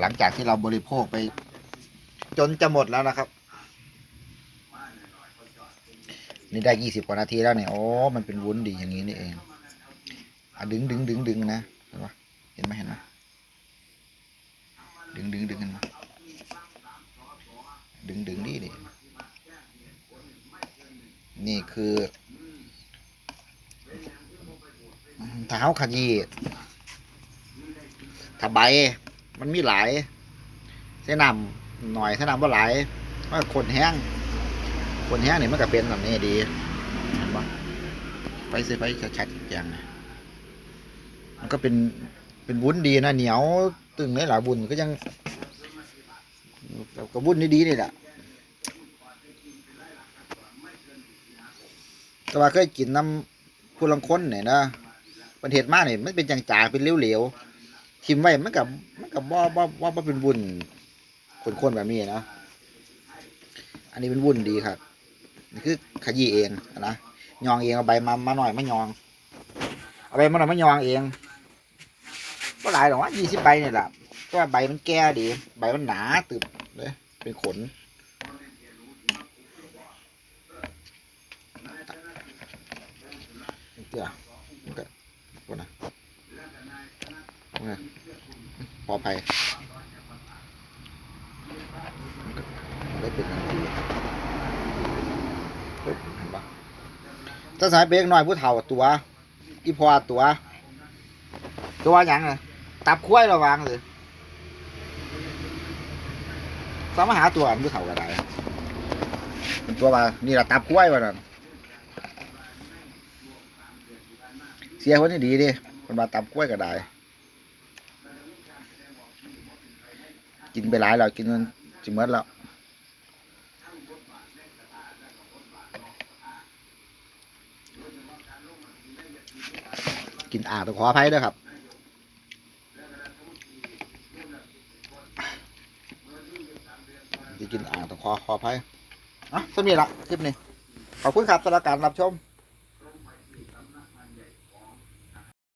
หลังจากที่เราบริโภคไป จนจะหมดแล้วนะครับ นี่ได้ยี่สิบกว่านาทีแล้วเนี่ยโอ้มันเป็นวุ้นดีอย่างนี้นี่เองอะดึงดึงดึงดึงนะเห็นปะเห็นไหมเห็นไหมดึงดึงดึงกันมาดึงดึงนี่ดินี่คือถ้าขยี้ถ้าใบ มันมีหลายใส่น้ำหน่อยใส่น้ำว่าหลายว่าคนแห้งคนแห้งนี่มันก็เป็นแบบนี้ดีเห็นปะไปซื้อไปชัดๆอย่างนะมันก็เป็นเป็นวุ้นดีนะเหนียวตึงเลยหล่ะบุญก็ยังก็วุ้นดีๆนี่แหละแต่ว่าเคยกินน้ำผู้ลังค้นเนี่ยนะประเทศมากเนี่ยมันเป็นจางๆเป็นเหลวๆทิมไว้มันกับ มันกับบ่บ่บ่บ่เป็นวุ้นคนๆแบบนี้นะ อันนี้เป็นวุ้นดีครับ นี่คือขยี้เองนะ ยองเองเอาใบมามาหน่อยไม่ยอง เอาใบมาหน่อยไม่ยองเองก็หลายหรอกว่ายี่สิบใบเนี่ยแหละเพราะว่าใบมันแก่ดี ใบมันหนาตึบเลย เป็นขนเจ้ามันก็ก่อนนะ เอไปลอดภัยได้เป็นอย่างดีปึ๊บเห็นปะถ้าสายเบรกหน่อยผู้เฒ่าตัว อีพอตัว ตัวยังไงตับคุ้ยระวังเลยสามารถหาตัวผู้เฒ่าก็ได้ตัวว่านี่แหละตับคุ้ยวะนั่นเสียคนนี้ดีดิคนมาตับคุ้ยก็ได้ กินไปหลายแล้วกินจนจิเมดแล้วกินอ่างต้องขออภัยด้วยครับจะกินอ่างต้องขอขออภัยอะสมีละคลิปนี้ ขอบคุณครับสำหรับการรับชม